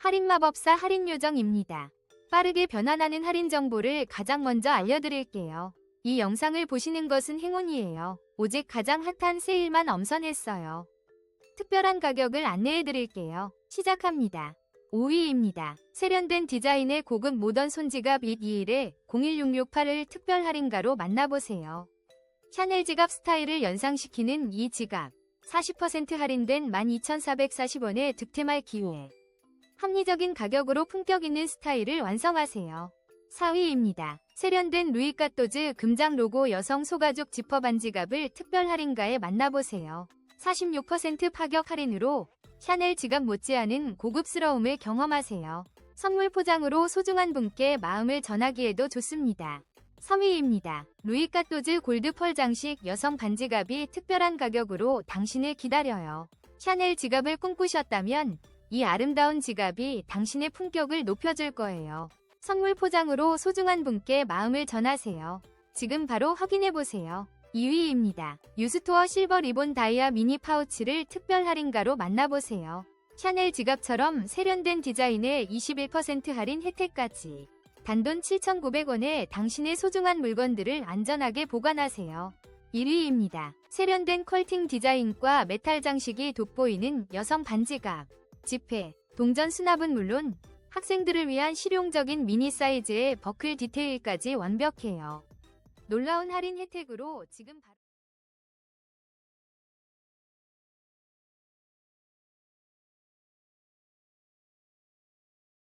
할인마법사 할인요정입니다. 빠르게 변환하는 할인 정보를 가장 먼저 알려드릴게요. 이 영상을 보시는 것은 행운이에요. 오직 가장 핫한 세일만 엄선했어요. 특별한 가격을 안내해드릴게요. 시작합니다. 5위입니다. 세련된 디자인의 고급 모던 손지갑 2일에 01668을 특별 할인가로 만나보세요. 샤넬 지갑 스타일을 연상시키는 이 지갑. 40% 할인된 12,440원의 득템할 기회. 합리적인 가격으로 품격 있는 스타일을 완성하세요. 4위입니다. 세련된 루이카토즈 금장 로고 여성 소가죽 지퍼 반지갑을 특별 할인가에 만나보세요. 46% 파격 할인으로 샤넬 지갑 못지않은 고급스러움을 경험하세요. 선물 포장으로 소중한 분께 마음을 전하기에도 좋습니다. 3위입니다. 루이카토즈 골드 펄 장식 여성 반지갑이 특별한 가격으로 당신을 기다려요. 샤넬 지갑을 꿈꾸셨다면 이 아름다운 지갑이 당신의 품격을 높여줄 거예요. 선물 포장으로 소중한 분께 마음을 전하세요. 지금 바로 확인해보세요. 2위입니다. 유스토어 실버 리본 다이아 미니 파우치를 특별 할인가로 만나보세요. 샤넬 지갑처럼 세련된 디자인에 21% 할인 혜택까지. 단돈 7,900원에 당신의 소중한 물건들을 안전하게 보관하세요. 1위입니다. 세련된 퀄팅 디자인과 메탈 장식이 돋보이는 여성 반지갑. 지폐, 동전 수납은 물론 학생들을 위한 실용적인 미니 사이즈의 버클 디테일까지 완벽해요. 놀라운 할인 혜택으로 지금 바로